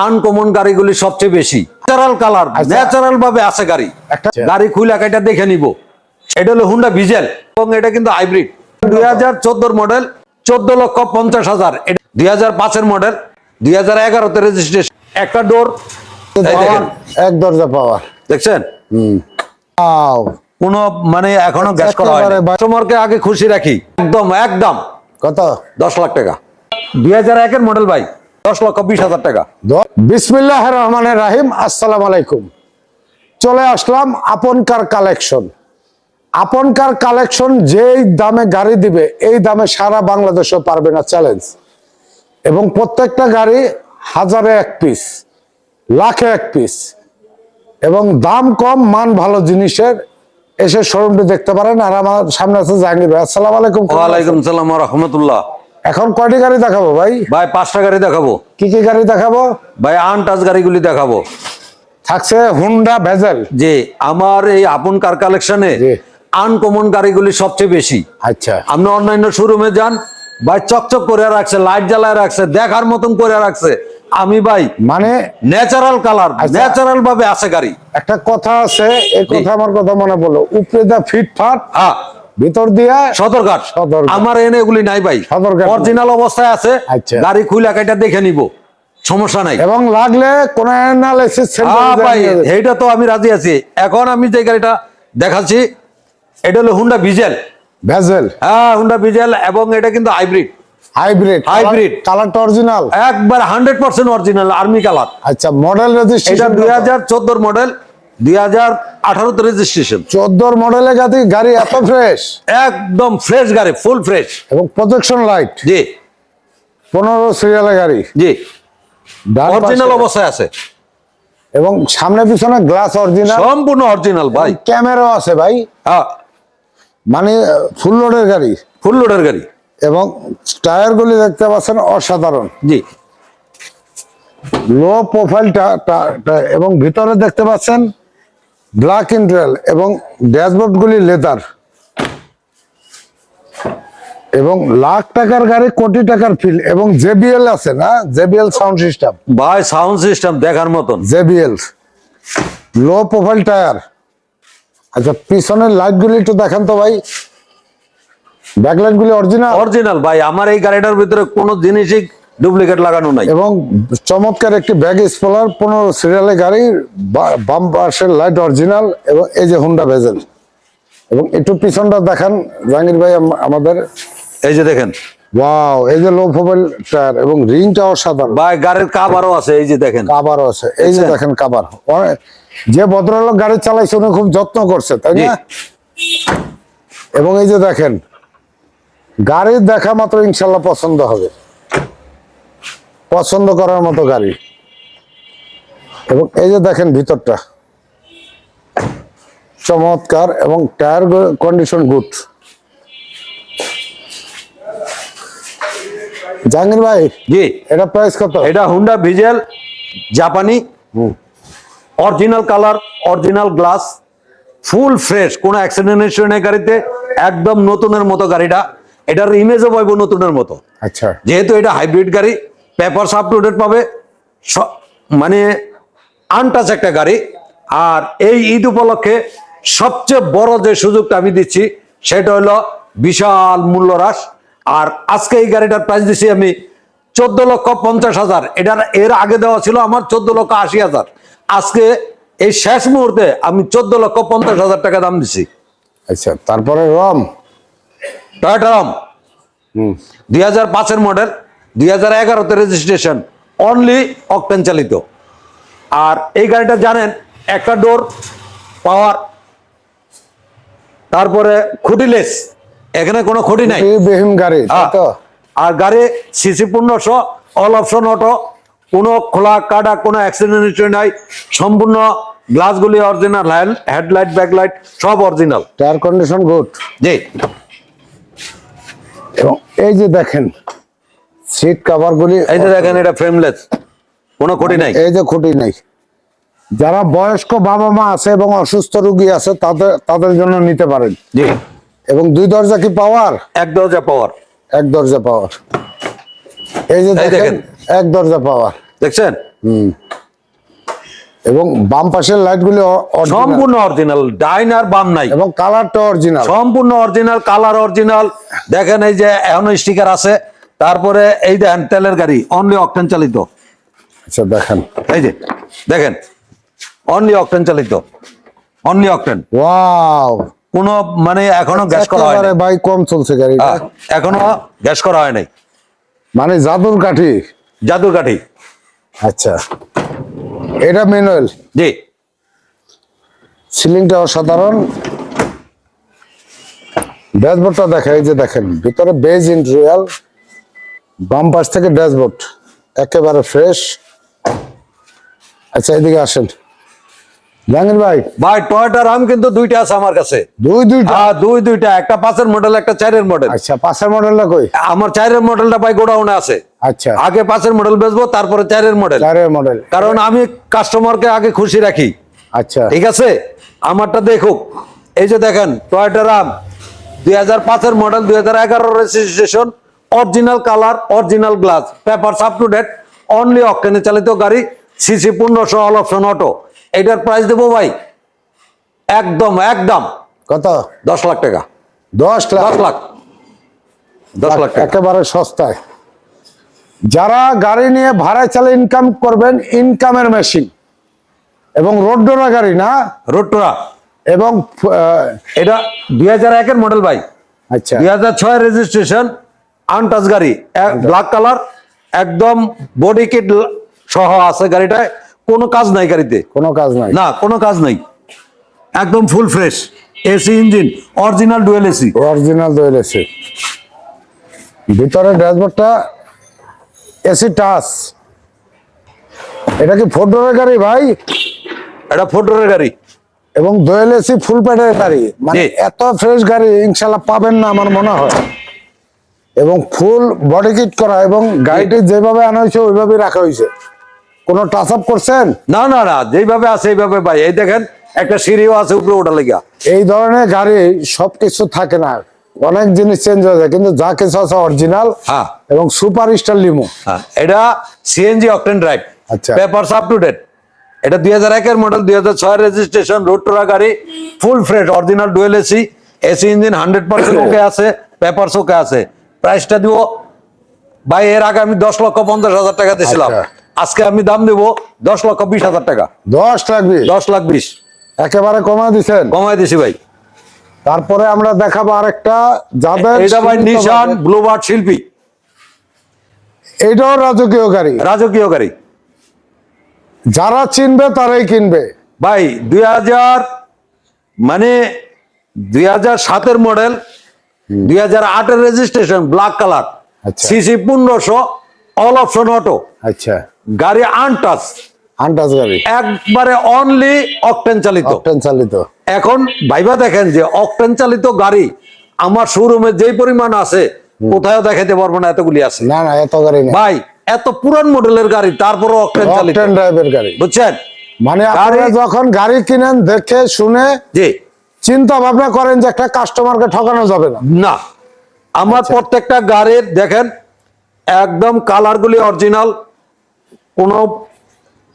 Uncommon গাড়িগুলি সবচেয়ে বেশি। ন্যাচারাল কালার আচ্ছা। ন্যাচারাল ভাবে আছে গাড়ি। একটা- গাড়ি খুলে এটা দেখে নিব। এটা হলো হুন্ডা ভিজেল এবং এটা কিন্তু হাইব্রিড দুই হাজার চোদ্দোর মডেল চোদ্দ লক্ষ পঞ্চাশ হাজার। দুই হাজার পাঁচের মডেল দুই হাজার এগারোতে রেজিস্ট্রেশন একটা ডোর এক দরজা পাওয়ার দেখছেন? কোন মানে এখনও গ্যাস করা হয় কাস্টমারকে আগে খুশি রাখি। একদম একদম। কত? দশ লাখ টাকা। দুই হাজার একের মডেল ভাই। দশ লক্ষ বিশ হাজার টাকা। বিসমিল্লাহ রহমানের রাহিম আসসালাম আলাইকুম। চলে আসলাম আপনকার কালেকশন। আপনকার কালেকশন যেই দামে গাড়ি দিবে এই দামে সারা বাংলাদেশও পারবে না চ্যালেঞ্জ এবং প্রত্যেকটা গাড়ি হাজারে এক পিস লাখে এক পিস এবং দাম কম মান ভালো জিনিসের এসে শোরুমটি দেখতে পারেন। আর আমার সামনে আছে জাহাঙ্গীর ভাই। আসসালাম আলাইকুম। ওয়ালাইকুম সালাম রহমতুল্লাহ। এখন কয়টি গাড়ি দেখাবো ভাই? ভাই পাঁচটা গাড়ি দেখাবো। কি কি গাড়ি দেখাবো? ভাই আনটাচ গাড়িগুলি দেখাবো। থাকছে হুন্ডা ভেজেল। যে আমার এই আপন কার কালেকশনে আনকমন গাড়িগুলি সবচেয়ে বেশি। আচ্ছা। আপনি অন্যান্য শোরুমে যান ভাই চকচক করে রাখছে লাইট জ্বালায় রাখছে দেখার মতন করে রাখছে। আমি ভাই মানে ন্যাচারাল কালার। ন্যাচারাল ভাবে আছে গাড়ি। একটা কথা আছে এই কথা আমার কথা মনে পড়ল। উপরে দা ফিটফাট হ্যাঁ। ভিতর দিয়া সদরঘাট। আমার এনে এগুলি নাই ভাই। অরিজিনাল অবস্থায় আছে আচ্ছা। গাড়ি খুলে এটা দেখে নিব। সমস্যা নাই। এবং লাগলে কোন অ্যানালাইসিস হ্যাঁ ভাই এইটা তো আমি রাজি আছি। এখন আমি যে গাড়িটা দেখাচ্ছি এটা হলো হুন্ডা ভিজেল ভেজেল হ্যাঁ হুন্ডা ভিজেল এবং এটা কিন্তু হাইব্রিড হাইব্রিড Hybrid। কালারটা অরিজিনাল একবার hundred percent original army colour আচ্ছা মডেল এটা রেজিস্ট্রেশন দুই হাজার চোদ্দোর মডেল দুই হাজার আঠারোতে রেজিস্ট্রেশন চোদ্দোর মডেলের গাড়ি গাড়ি এত ফ্রেশ একদম ফ্রেশ গাড়ি ফুল ফ্রেশ এবং প্রজেকশন লাইট জি। পনেরো সিরিয়ালের গাড়ি? জি। অরিজিনাল অবস্থায় আছে। এবং সামনে পিছনে গ্লাস অরিজিনাল সম্পূর্ণ অরিজিনাল ভাই। ক্যামেরাও আছে ভাই। হ্যাঁ। মানে ফুল লোডের গাড়ি। ফুল লোডের গাড়ি। এবং টায়ার গুলি দেখতে পাচ্ছেন অসাধারণ। জি। লো প্রোফাইলটা এবং ভিতরে দেখতে পাচ্ছেন ব্ল্যাক ইন্টারেল এবং ড্যাশবোর্ড গুলি লেদার। এবং লাখ টাকার গাড়ি কোটি টাকার ফিল এবং জেবিএল আছে না? JBL sound system. ভাই সাউন্ড সিস্টেম দেখার মতন। জেবিএল। Low profile tyre. আচ্ছা পিছনের লাইট গুলি একটু দেখান তো ভাই। ব্যাকলাইট গুলি অরিজিনাল অরিজিনাল ভাই আমার এই গাড়িটার ভিতরে কোনো জিনিসই ডুপ্লিকেট লাগানো নাই। এবং চমৎকার একটি ব্যাগ স্পলার পনেরো সিরিয়ালের গাড়ি বা- বাম পাশের লাইট অরিজিনাল এবং এই যে হুন্ডা ভেজেল। এবং একটু পিছনটা দেখান জাহাঙ্গীর ভাই আমাদের। এই যে দেখেন। ওয়াও এই যে লো প্রোফাইল টায়ার এবং রিংটা অসাধারণ। ভাই গাড়ির কাবারও আছে এই যে দেখেন। কাবারও আছে এই যে দেখেন কাবার যে ভদ্রলোক গাড়ি চালাইছে উনি খুব যত্ন করছে তাই না? এবং এই যে দেখেন গাড়ির দেখা মাত্র ইনশাল্লাহ পছন্দ হবে। পছন্দ করার মতো গাড়ি। এবং এই যে দেখেন ভিতরটা। চমৎকার এবং টায়ার কন্ডিশন গুড জাহাঙ্গীর ভাই জি। এটা প্রাইস কত? এটা হুন্ডা ভিজেল জাপানি original colour original glass full fresh কোনো অ্যাক্সিডেন্ট নেই গাড়িতে একদম নতুনের মতো গাড়িটা। এটার ইমেজও পাইব নতুনের মতো। আচ্ছা। যেহেতু এটা হাইব্রিড গাড়ি পেপারস আপ টু ডেট পাবে মানে আনটাচ একটা গাড়ি। আর এই ঈদ উপলক্ষে সবচেয়ে বড় যে সুযোগটা আমি দিচ্ছি সেটা হলো বিশাল মূল্য হ্রাস আর আজকে এই গাড়িটার প্রাইস দিচ্ছি আমি চোদ্দ লক্ষ পঞ্চাশ হাজার। এটার এর আগে দেওয়া ছিল আমার চোদ্দ লক্ষ আশি হাজার। আজকে এই শেষ মুহূর্তে আমি চোদ্দ লক্ষ পঞ্চাশ হাজার টাকা দাম দিচ্ছি আচ্ছা তারপরে রম? টয়োটা রাম দুই হাজার পাঁচের মডেল দুই হাজার এগারোতে রেজিস্ট্রেশন অনলি অকটেন চালিত। আর এই গাড়িটা জানেন একটা ডোর পাওয়ার তারপরে খুঁটিলেস এখানে কোনো খুঁটি নাই। গাড়ি আর গাড়ি সিসি পূর্ণশো অল অপশন অটো কোনো খোলা কাটা কোনো অ্যাক্সিডেন্ট হিস্ট্রি নাই সম্পূর্ণ গ্লাসগুলি অরিজিনাল হেডলাইট ব্যাকলাইট সব original tyre condition good ji. এবং এই যে দেখেন সিট কভার গুলি এই যে দেখেন এটা ফ্রেমলেস কোনো খুঁটি নাই। এই যে খুঁটি নাই। যারা বয়স্ক বাবা মা আছে এবং অসুস্থ রোগী আছে তাদের তাদের জন্য নিতে পারেন। জি। এবং দুই দরজা কি পাওয়ার এক দরজা পাওয়ার এক দরজা পাওয়ার এই যে দেখেন। এক দরজা পাওয়ার দেখছেন? হুম। এবং বাম পাশের লাইট গুলি সম্পূর্ণ অরিজিনাল ডাইন আর বাম নাই। এবং কালারটা অরিজিনাল সম্পূর্ণ অরিজিনাল কালার অরিজিনাল দেখেন এই যে এখনও স্টিকার আছে। তারপরে এই দেখেন তেলের গাড়ি অনলি অকটেন চালিত। আচ্ছা দেখেন। এই যে দেখেন অনলি অকটেন চালিত অনলি অকটেন ওয়াও। কোনো মানে এখনও গ্যাস করা হয় ভাই কম চলছে হ্যাঁ, এখনও গ্যাস করা হয় নাই। মানে জাদুর কাঠি? জাদুর কাঠি। আচ্ছা। এটা ম্যানুয়াল জি। সিলিংটা অসাধারণ। ড্যাশবোর্ডটা দেখা এই যে দেখেন ভিতরে বেজ ইন্টেরিয়াল। বাম পাশ থেকে ড্যাশবোর্ড একেবারে ফ্রেশ আচ্ছা এদিকে আসেন। জাহাঙ্গীর ভাই। ভাই টয়টা রাম কিন্তু দুইটা আছে আমার কাছে। দুই দুইটা? হ্যাঁ দুই দুইটা। একটা পাঁচের মডেল একটা চারের মডেল আচ্ছা পাশের মডেলটা কই? আমার চারের মডেলটা ভাই গোডাউনে আছে। আচ্ছা। আগে পাঁচের মডেল বেচবো তারপরে চারের মডেল চারের মডেল কারণ আমি কাস্টমারকে আগে খুশি রাখি। আচ্ছা। ঠিক আছে? আমারটা দেখুক। এই যে দেখেন টয়টা রাম দুই হাজার পাঁচের মডেল দুই হাজার এগারো registration original colour original glass paper up to date only অকটেনে চালিত গাড়ি সিসি পনেরোশো অল অপশন অটো এটার প্রাইস দেবো ভাই একদম একদম। কত? দশ লাখ টাকা। দশ লাখ? দশ লাখ। দশ লাখ টাকা। একেবারে সস্তায়। যারা গাড়ি নিয়ে ভাড়ায় চালে ইনকাম করবেন ইনকামের মেশিন এবং রোডডোরা গাড়ি না? রোটরা এবং এটা দুই হাজার একের মডেল ভাই। আচ্ছা। দুই হাজার ছয় রেজিস্ট্রেশন আনটাচ গাড়ি ব্ল্যাক কালার একদম বডি কিট সহ আছে গাড়িটায়। কোনো কাজ নাই গাড়িতে। কোনো কাজ নাই। না কোনো কাজ নাই। একদম full fresh AC engine original dual AC original dual AC ভিতরে ড্যাশবোর্ডটা এসি টাচ এটা কি ফোর ডোরের গাড়ি ভাই? এটা ফোটোরের গাড়ি। এবং ডুয়েল এসি ফুল প্যাডের গাড়ি। মানে এত ফ্রেশ গাড়ি ইনশাল্লাহ পাবেন না আমার মনে হয়। এবং ফুল বডি কিট করা এবং গাড়িটি যেভাবে আনা হয়েছে ওইভাবেই রাখা হয়েছে। কোনো টাচ আপ করছেন? না না না যেইভাবে আছে এইভাবে ভাই। এই দেখেন একটা সিঁড়িও আছে উপরে ওটা লেগা। এই ধরনের গাড়ি সবকিছু থাকে না। অনেক জিনিস চেঞ্জ হয়ে যায় কিন্তু যা কিছু আছে অরিজিনাল হ্যাঁ। এবং সুপার স্টার লিমো হ্যাঁ এটা সিএনজি অকটেন ড্রাইভ আচ্ছা। পেপারস আপ টু ডেট এটা দুই হাজার একের মডেল দুই হাজার ছয় রেজিস্ট্রেশন রোড টোরা গাড়ি full fresh original dual AC AC engine hundred percent okay আছে পেপারস ওকে আছে। প্রাইসটা দিব। ভাই এর আগে আমি দশ লক্ষ পঞ্চাশ হাজার টাকা দিয়েছিলাম। আচ্ছা। আজকে আমি দাম দেবো দশ লক্ষ বিশ হাজার টাকা। দশ লাখ বিশ? দশ লাখ বিশ। একেবারে কমা দিছেন? কমাই দিছি ভাই। তারপরে আমরা দেখাবো আরেকটা যাদের এটা ভাই নিশান ব্লুবার্ড শিল্পী। এটাও রাজকীয় গাড়ি। রাজকীয় গাড়ি। যারা চিনবে তারাই কিনবে। ভাই দুই হাজার মানে দুই হাজার সাতের মডেল দুই হাজার আটের রেজিস্ট্রেশন ব্ল্যাক কালার। সিসি পনেরোশো অল অপশন অটো আচ্ছা। গাড়ি আনটাচ আন্টাস গাড়ি। একবারে অনলি অকটেন চালিত। অকটেন চালিত। এখন ভাইবা দেখেন যে অকটেন চালিত গাড়ি আমার শোরুমে যেই পরিমাণ আছে কোথাও দেখাতে পারব না এতগুলি আছে। না না এত গাড়ি নেই। ভাই এত পুরান মডেলের গাড়ি তারপরও অকটেন চালিত। অকটেন ড্রাইভের গাড়ি। বুঝছেন? মানে আপনারা গাড়ি- যখন গাড়ি কিনেন দেখে শুনে জি। চিন্তা ভাবনা করেন যে একটা কাস্টমারকে ঠকানো যাবে না। না। আমার আচ্ছা। প্রত্যেকটা গাড়ির দেখেন একদম কালারগুলি অরিজিনাল কোনো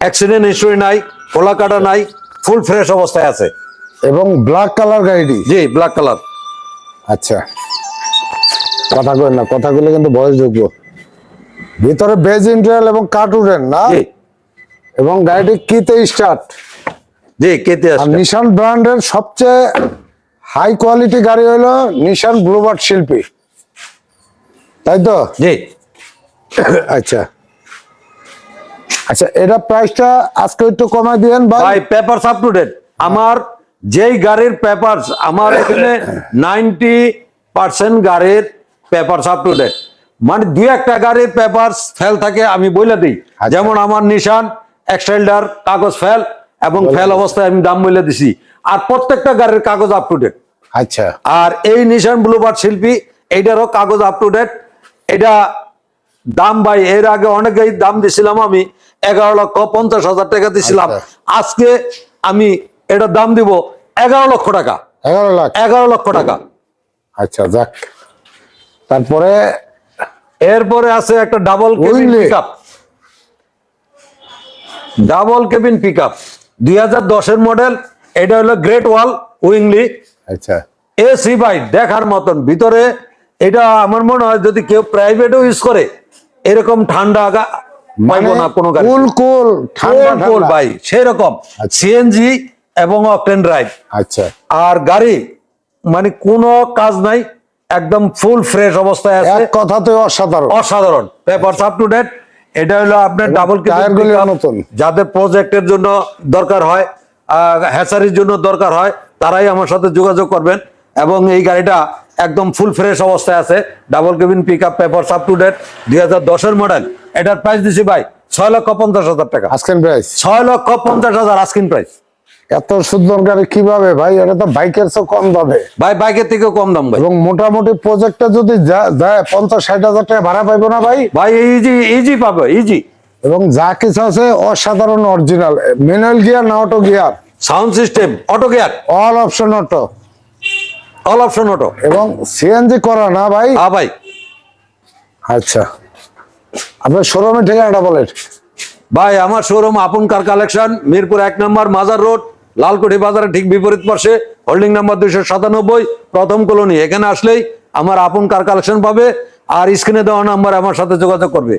অ্যাক্সিডেন্ট হিস্টরি নাই খোলা কাটা নাই ফুল ফ্রেশ অবস্থায় আছে। এবং ব্ল্যাক কালার গাড়িটি? জি ব্ল্যাক কালার আচ্ছা। কথা কই না কথাগুলো কিন্তু বয়সযোগ্য ভিতরে বেজ ইন্টারিয়াল এবং কার্টুরেন না? এবং গাড়িটি কিতে স্টার্ট জি কেতে নিশান ব্র্যান্ডের সবচেয়ে হাই কোয়ালিটি গাড়ি হলো নিশান ব্লুবার্ড শিল্পী। তাই তো? জি। আচ্ছা। আচ্ছা এটা প্রাইসটা আজকে একটু কমাই দিয়েন ভাই। পেপারস আপ টু ডেট আমার যেই গাড়ির পেপারস আমার এখানে নাইনটি পার্সেন্ট গাড়ির পেপারস আপ টু ডেট মানে দুই একটা গাড়ির পেপারস ফেল থাকে আমি বলে দিই। আচ্ছা। যেমন আমার নিশান এক্সটেন্ডার কাগজ ফেল এবং ফেল অবস্থায় আমি দাম বলে দিছি। আর প্রত্যেকটা গাড়ির কাগজ আপ টু ডেট আচ্ছা। আর এই নিশান ব্লুবার্ড শিল্পী এইটারও কাগজ আপ টু ডেট এটা দাম ভাই এর আগে অনেকেই দাম দিছিলাম আমি এগারো লক্ষ পঞ্চাশ হাজার টাকা দিছিলাম। আচ্ছা। আজকে আমি এটা দাম দিব এগারো লক্ষ টাকা। এগারো লাখ। এগারো লক্ষ টাকা। আচ্ছা যাক। তারপরে এরপরে আছে একটা double Wingley। Pickup double cabin pick up দুই হাজার দশের মডেল এটা হলো গ্রেট ওয়াল উইংলি আচ্ছা। এসি ভাই দেখার মতন। ভিতরে এটা আমার মনে হয় যদি কেউ প্রাইভেটও ইউজ করে এরকম ঠান্ডা পাইবো না কোনো গাড়ি কুল কুল ঠান্ডা কোল। ভাই সেরকম। সিএনজি এবং অকটেন ড্রাইভ আচ্ছা। আর গাড়ি মানে কোনো কাজ নাই একদম ফুল ফ্রেশ অবস্থায় আছে। এক কথাতে অসাধারণ। অসাধারণ। পেপার আপ টু ডেট এটা হলো আপনার ডাবল টায়ারগুলি নতুন। যাদের প্রজেক্টের জন্য দরকার হয় হ্যাচারির জন্য দরকার হয় তারাই আমার সাথে যোগাযোগ করবেন এবং এই গাড়িটা একদম ফুল ফ্রেশ অবস্থায় আছে। Double cabin pick up paper up to date দুই হাজার দশের মডেল এটার প্রাইস দিছি ভাই ছয় লক্ষ পঞ্চাশ হাজার টাকা। আজকের প্রাইস ছয় লক্ষ পঞ্চাশ হাজার আজকের প্রাইস এত সুন্দর গাড়ি কীভাবে ভাই? এটা তো বাইকের চেয়ে কম দামে। ভাই বাইকের থেকেও কম দাম ভাই। এবং মোটামুটি প্রজেক্টটা যদি যায় পঞ্চাশ ষাট হাজার টাকা ভাড়া পাইবো না ভাই? ভাই ইজি ইজি পাবে ইজি এবং যা কিছু আছে অসাধারণ অরিজিনাল ম্যানুয়াল গিয়ার না auto gear sound system auto gear all option auto all option auto এবং সিএনজি করা না ভাই? হ্যাঁ ভাই। আচ্ছা। আপনার শোরুমের ঠিকানাটা বলেন। ভাই আমার শোরুম আপন কার কালেকশন মিরপুর এক নম্বর মাজার রোড লালকুঠি বাজারের ঠিক বিপরীত পাশে হোল্ডিং নাম্বার দুইশো সাতানব্বই, প্রথম কলোনি। এখানে আসলেই আমার আপন কার কালেকশন পাবে আর স্ক্রিনে দেওয়া নাম্বার আমার সাথে যোগাযোগ করবে।